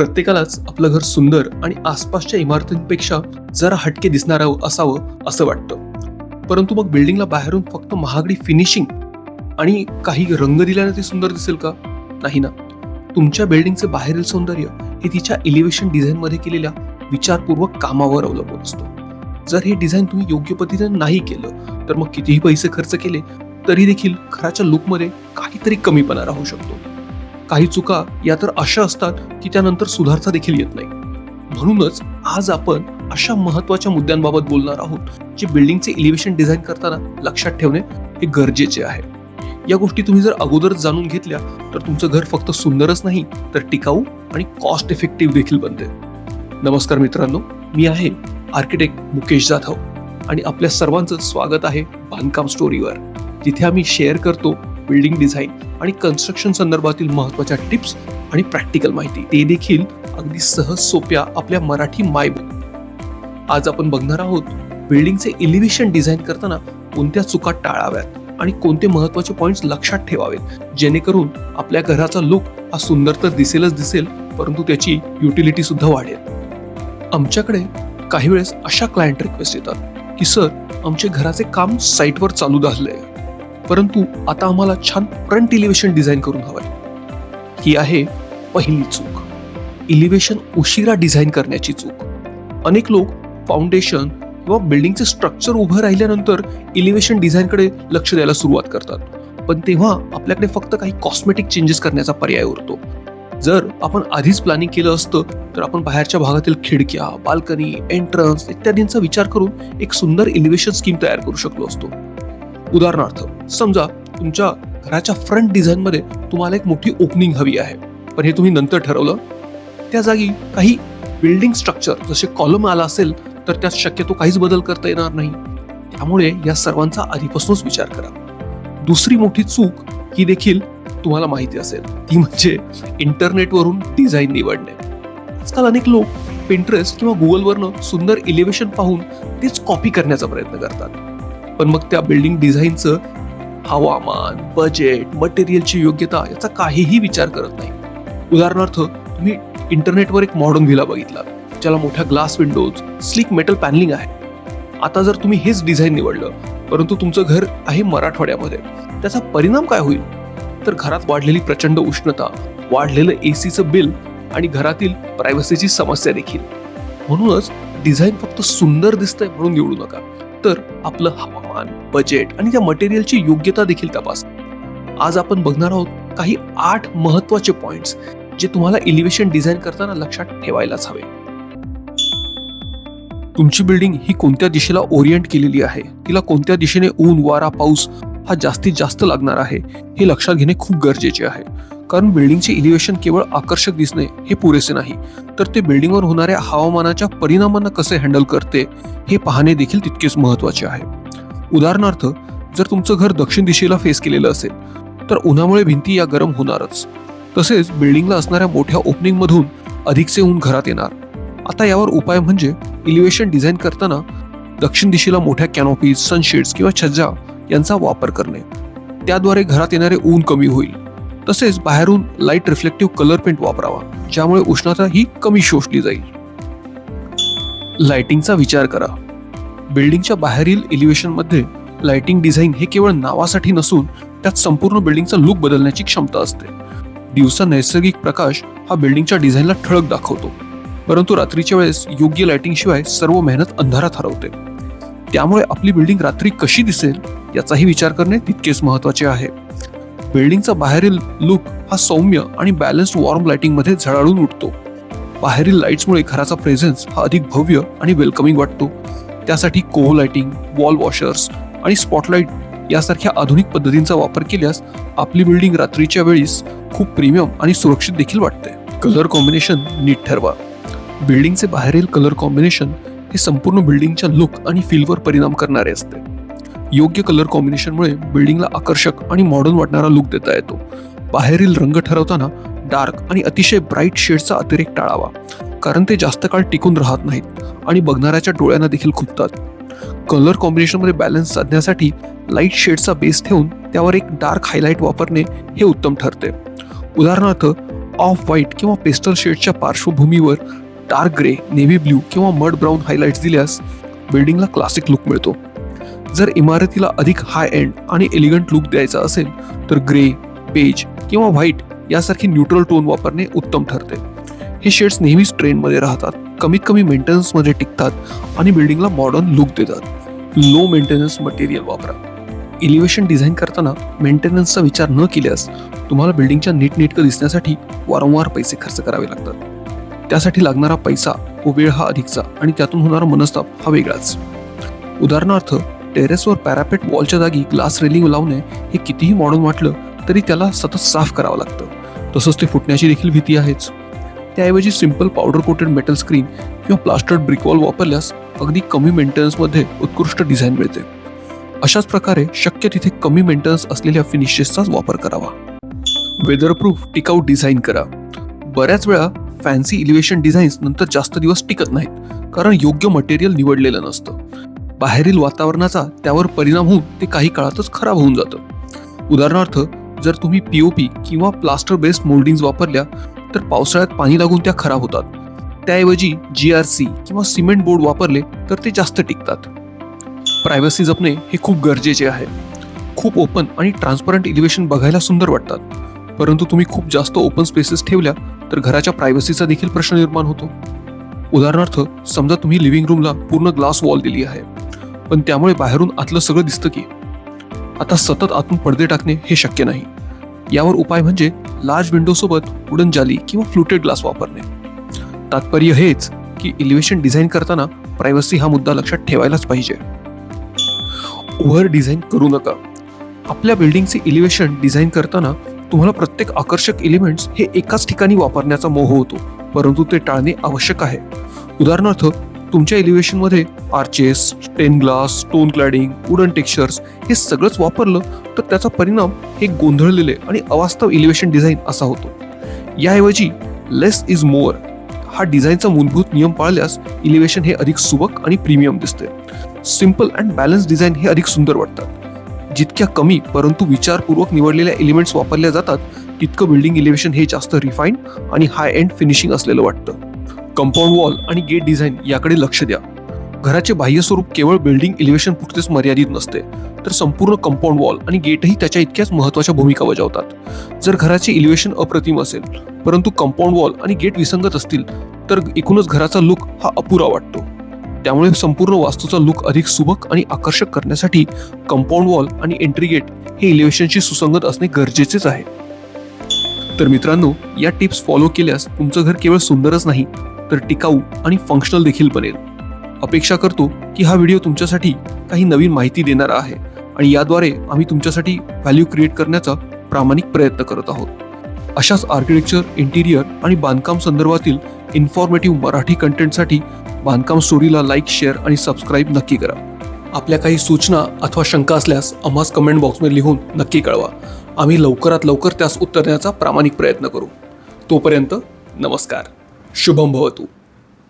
प्रत्येकालाच आपलं घर सुंदर आणि आसपासच्या इमारतींपेक्षा जरा हटके दिसणार असावं असं वाटतं. परंतु मग बिल्डिंगला बाहेरून फक्त महागडी फिनिशिंग आणि काही रंग दिल्याने ते सुंदर दिसेल का? नाही ना. तुमच्या बिल्डिंगचे बाहेरील सौंदर्य हे तिच्या इलिव्हेशन डिझाईनमध्ये केलेल्या विचारपूर्वक कामावर अवलंबून असतो. जर हे डिझाईन तुम्ही योग्य पद्धतीने नाही केलं तर मग कितीही पैसे खर्च केले तरी देखील घराच्या लुकमध्ये काहीतरी कमीपणा राहू शकतो. काही चुका या तर अशा असतात की त्यानंतर सुधारता देखील येत नाही. म्हणूनच आज आपण अशा महत्त्वाच्या मुद्द्यांबाबत बोलणार आहोत जे बिल्डिंगचे इलिव्हेशन डिझाईन करताना लक्षात ठेवणे हे गरजेचे आहे. या गोष्टी तुम्ही जर अगोदरच जाणून घेतल्या तर तुमचं घर फक्त सुंदरच नाही तर टिकाऊ आणि कॉस्ट इफेक्टिव्ह देखील बनते. नमस्कार मित्रांनो मी आहे आर्किटेक्ट मुकेश जाधव आणि आपल्या सर्वांचं स्वागत आहे बांधकाम स्टोरीवर जिथे आम्ही शेअर करतो बिल्डिंग डिझाईन आणि कन्स्ट्रक्शन संदर्भातील महत्त्वाच्या टिप्स आणि प्रॅक्टिकल माहिती. ते देखील अगदी सहज सोप्या आपल्या मराठी मायबोल आज आपण बघणार आहोत बिल्डिंगचे एलिव्हेशन डिझाईन करताना कोणत्या चुका टाळाव्यात आणि कोणते महत्त्वाचे पॉइंट्स लक्षात ठेवावेत. जेणेकरून आपल्या घराचा लुक हा सुंदर तर दिसेलच दिसेल परंतु त्याची युटिलिटी सुद्धा वाढेल. आमच्याकडे काही वेळेस अशा क्लायंट रिक्वेस्ट येतात की सर आमचे घराचे काम साईटवर चालू झालंय. परंतु आता आम्हाला छान फ्रंट इलिव्हेशन डिझाईन करून हवंय. ही आहे पहिली चूक. इलिव्हेशन उशिरा डिझाईन करण्याची चूक. अनेक लोक फाउंडेशन किंवा बिल्डिंगचे स्ट्रक्चर उभं राहिल्यानंतर इलिव्हेशन डिझाईनकडे लक्ष द्यायला सुरुवात करतात. पण तेव्हा आपल्याकडे फक्त काही कॉस्मेटिक चेंजेस करण्याचा पर्याय उरतो. जर आपण आधीच प्लॅनिंग केलं असतं तर आपण बाहेरच्या भागातील खिडक्या बाल्कनी एंट्रन्स इत्यादींचा विचार करून एक सुंदर इलिव्हेशन स्कीम तयार करू शकलो असतो. उदाहरणार्थ समजा तुमच्या घराच्या फ्रंट डिझाईनमध्ये तुम्हाला एक मोठी ओपनिंग हवी आहे. पण हे तुम्ही नंतर ठरवलं. त्या जागी काही बिल्डिंग स्ट्रक्चर जसे कॉलम आला असेल तर त्यात शक्यतो काहीच बदल करता येणार नाही. त्यामुळे या सर्वांचा आधीपासूनच विचार करा. दुसरी मोठी चूक ही देखील तुम्हाला माहिती असेल. ती म्हणजे इंटरनेटवरून डिझाईन निवडणे. आजकाल अनेक लोक पिंटरेस्ट किंवा गुगलवरनं सुंदर इलिव्हेशन पाहून तेच कॉपी करण्याचा प्रयत्न करतात. पण मग त्या बिल्डिंग डिझाईनचं हवामान बजेट मटेरियलची योग्यता याचा काहीही विचार करत नाही. उदाहरणार्थ तुम्ही इंटरनेटवर एक मॉडर्न व्हिला बघितला ज्याला मोठ्या glass windows sleek metal panelling आहे. आता जर तुम्ही हेच डिझाईन निवडलं परंतु तुमचं घर आहे मराठवाड्यामध्ये त्याचा परिणाम काय होईल? तर घरात वाढलेली प्रचंड उष्णता वाढलेलं एसीचं बिल आणि घरातील प्रायव्हसीची समस्या देखील. म्हणूनच डिझाईन फक्त सुंदर दिसतंय म्हणून निवडू नका. तर आपलं हवामान बजेट आणि त्या मटेरियलची योग्यता देखील तपास. आज आपण बघणार आहोत काही आठ महत्त्वाचे पॉइंट्स जे तुम्हाला इलिव्हेशन डिझाईन करताना लक्षात ठेवायलाच हवे. तुमची बिल्डिंग ही कोणत्या दिशेला ओरिएंट केलेली आहे? तिला कोणत्या दिशेने ऊन वारा पाऊस हा जास्तीत जास्त लागणार आहे हे लक्षात घेणे खूप गरजेचे आहे. कारण बिल्डिंगचे इलिव्हेशन केवळ आकर्षक दिसणे हे पुरेसे नाही. तर ते बिल्डिंगवर होणाऱ्या हवामानाच्या परिणामांना कसे हँडल करते हे पाहणे देखील तितकेच महत्त्वाचे आहे. उदाहरणार्थ जर तुमचं घर दक्षिण दिशेला फेस केलेलं असेल तर उन्हामुळे भिंती या गरम होणारच. तसेच बिल्डिंगला असणाऱ्या मोठ्या ओपनिंगमधून अधिकचे ऊन घरात येणार. आता यावर उपाय म्हणजे इलिव्हेशन डिझाईन करताना दक्षिण दिशेला मोठ्या कॅनॉपीज सनशेड्स किंवा छज्जा यांचा वापर करणे. त्याद्वारे घरात येणारे ऊन कमी होईल. तसेच बाहेरून लाइट रिफ्लेक्टिव्ह कलर पेंट वापरावा ज्यामुळे उष्णता ही कमी शोषली जाईल. लाइटिंगचा विचार करा. बिल्डिंगच्या बाहेरील एलिव्हेशनमध्ये लाइटिंग डिझाईन हे केवळ नावासाठी नसून त्यात संपूर्ण बिल्डिंगचा लुक बदलण्याची क्षमता असते. दिवसा नैसर्गिक प्रकाश हा बिल्डिंगच्या डिझाईनला ठळक दाखवतो. परंतु रात्रीच्या वेळेस योग्य लाइटिंग शिवाय सर्व मेहनत अंधारात हरवते. त्यामुळे आपली बिल्डिंग रात्री कशी दिसेल याचाही विचार करणे तितकेच महत्त्वाचे आहे. बिल्डिंगचा बाहेरील लुक हा सौम्य आणि बॅलन्स्ड वॉर्म लाइटिंगमध्ये झळाळून उठतो. बाहेरील लाईट्समुळे घराचा प्रेझेन्स हा अधिक भव्य आणि वेलकमिंग वाटतो. त्यासाठी कोहो लाइटिंग वॉल वॉशर्स आणि स्पॉटलाईट यासारख्या आधुनिक पद्धतींचा वापर केल्यास आपली बिल्डिंग रात्रीच्या वेळीस खूप प्रीमियम आणि सुरक्षित देखील वाटते. कलर कॉम्बिनेशन नीट ठरवा. बिल्डिंगचे बाहेरील कलर कॉम्बिनेशन हे संपूर्ण बिल्डिंगच्या लुक आणि फीलवर परिणाम करणारे असते. योग्य कलर कॉम्बिनेशनमुळे बिल्डिंगला आकर्षक आणि मॉडर्न वाटणारा लुक देता येतो. बाहेरील रंग ठरवताना डार्क आणि अतिशय ब्राईट शेडचा अतिरेक टाळावा. कारण ते जास्त काळ टिकून राहत नाहीत आणि बघणाऱ्याच्या डोळ्यांना देखील खुपतात. कलर कॉम्बिनेशनमध्ये बॅलन्स साधण्यासाठी लाइट शेडचा बेस ठेवून त्यावर एक डार्क हायलाईट वापरणे हे उत्तम ठरते. उदाहरणार्थ ऑफ व्हाईट किंवा पेस्टल शेडच्या पार्श्वभूमीवर डार्क ग्रे नेव्ही ब्ल्यू किंवा मड ब्राऊन हायलाईट्स दिल्यास बिल्डिंगला क्लासिक लुक मिळतो. जर इमारतीला अधिक हाय एंड आणि एलिगंट लुक द्यायचा असेल तर ग्रे बेज किंवा व्हाईट यासारखी न्यूट्रल टोन वापरणे उत्तम ठरते. हे शेड्स नेहमीच ट्रेंडमध्ये राहतात. कमीत कमी मेंटेनन्समध्ये टिकतात आणि बिल्डिंगला मॉडर्न लुक देतात. लो मेंटेनन्स मटेरियल वापरा. इलिव्हेशन डिझाईन करताना मेंटेनन्सचा विचार न केल्यास तुम्हाला बिल्डिंगच्या नीटनेटकं दिसण्यासाठी वारंवार पैसे खर्च करावे लागतात. त्यासाठी लागणारा पैसा व वेळ हा अधिकचा आणि त्यातून होणारा मनस्ताप हा वेगळाच. उदाहरणार्थ टेरेसवर पॅरापेट वॉलच्या जागी ग्लास रेलिंग लावणे हे कितीही मॉडर्न वाटलं तरी त्याला सतत साफ करावं लागतं. तसंच ते फुटण्याची देखील भीती आहेच. त्याऐवजी simple powder coated metal screen किंवा प्लास्टर्ड ब्रिकवॉल वापरल्यास अगदी कमी मेंटेनन्समध्ये उत्कृष्ट डिझाईन मिळते. अशाच प्रकारे शक्य तिथे कमी मेंटेनन्स असलेल्या फिनिशेसचाच वापर करावा. वेदरप्रूफ टिकाऊ डिझाईन करा. बऱ्याच वेळा फॅन्सी इलिव्हेशन डिझाईन्स नंतर जास्त दिवस टिकत नाहीत कारण योग्य मटेरियल निवडलेलं नसतं. बाहेरील वातावरणाचा त्यावर परिणाम होऊन ते काही काळातच खराब होऊन जातं. उदाहरणार्थ जर तुम्ही पीओपी किंवा प्लास्टर बेस्ड मोल्डिंग्स वापरल्या तर पावसाळ्यात पाणी लागून त्या खराब होतात. त्याऐवजी जी आर सी किंवा सिमेंट बोर्ड वापरले तर ते जास्त टिकतात. प्रायव्हसी जपणे हे खूप गरजेचे आहे. खूप ओपन आणि ट्रान्सपरंट इलिव्हेशन बघायला सुंदर वाटतात. परंतु तुम्ही खूप जास्त ओपन स्पेसेस ठेवल्या तर घराच्या प्रायव्हसीचा देखील प्रश्न निर्माण होतो. उदाहरणार्थ समजा तुम्ही लिव्हिंग रूमला पूर्ण ग्लास वॉल दिली आहे. पण त्यामुळे बाहेरून आतलं सगळं दिसतं की. आता सतत आतून पडदे टाकणे हे शक्य नाही. यावर उपाय म्हणजे लार्ज विंडोसोबत वुडन जाली किंवा फ्लुटेड ग्लास वापरणे. तात्पर्य हेच की इलिव्हेशन डिझाईन करताना प्रायव्हसी हा मुद्दा लक्षात ठेवायलाच पाहिजे. ओव्हर डिझाईन करू नका. आपल्या बिल्डिंगचे इलिव्हेशन डिझाईन करताना तुम्हाला प्रत्येक आकर्षक एलिमेंट्स हे एकाच ठिकाणी वापरण्याचा मोह होतो परंतु ते टाळणे आवश्यक आहे. उदाहरणार्थ तुमच्या इलिव्हेशनमध्ये arches stain glass stone cladding wooden textures हे सगळंच वापरलं तर त्याचा परिणाम हे गोंधळलेले आणि अवास्तव इलिव्हेशन डिझाईन असा होतो. याऐवजी लेस इज मोअर हा डिझाईनचा मूलभूत नियम पाळल्यास इलिव्हेशन हे अधिक सुबक आणि प्रीमियम दिसते. सिंपल अँड बॅलन्स डिझाईन हे अधिक सुंदर वाटतात. जितक्या कमी परंतु विचारपूर्वक निवडलेल्या एलिमेंट्स वापरल्या जातात तितकं बिल्डिंग इलिव्हेशन हे जास्त रिफाईंड आणि हाय एंड फिनिशिंग असलेलं वाटतं. कंपाऊंड वॉल आणि गेट डिझाईन याकडे लक्ष द्या. घराचे बाह्य स्वरूप केवळ बिल्डिंग इलिव्हेशन पुरतेच मर्यादित नसते. तर संपूर्ण कंपाऊंड वॉल आणि गेटही त्याच्या इतक्याच महत्त्वाच्या भूमिका बजावतात. जर घराचे इलिव्हेशन अप्रतिम असेल परंतु कंपाऊंड वॉल आणि गेट विसंगत असतील तर एकूणच घराचा लुक हा अपुरा वाटतो. त्यामुळे संपूर्ण वास्तूचा लुक अधिक सुबक आणि आकर्षक करण्यासाठी कंपाऊंड वॉल आणि एंट्री गेट हे इलिव्हेशनशी सुसंगत असणे गरजेचेच आहे. तर मित्रांनो या टिप्स फॉलो केल्यास तुमचं घर केवळ सुंदरच नाही तर टिकाऊ आणि फंक्शनल देखील बनेल. अपेक्षा करतो की हा व्हिडिओ तुमच्यासाठी काही नवीन माहिती देणारा आहे आणि याद्वारे आम्ही तुमच्यासाठी व्हॅल्यू क्रिएट करण्याचा प्रामाणिक प्रयत्न करत आहोत. अशाच आर्किटेक्चर इंटिरियर आणि बांधकाम संदर्भातील इन्फॉर्मेटिव्ह मराठी कंटेंटसाठी बांधकाम स्टोरीला लाईक शेअर आणि सबस्क्राईब नक्की करा. आपल्या काही सूचना अथवा शंका असल्यास आम्हास कमेंट बॉक्समध्ये लिहून नक्की कळवा. आम्ही लवकरात लवकर त्यास उत्तर देण्याचा प्रामाणिक प्रयत्न करू. तोपर्यंत नमस्कार. शुभम भवतू.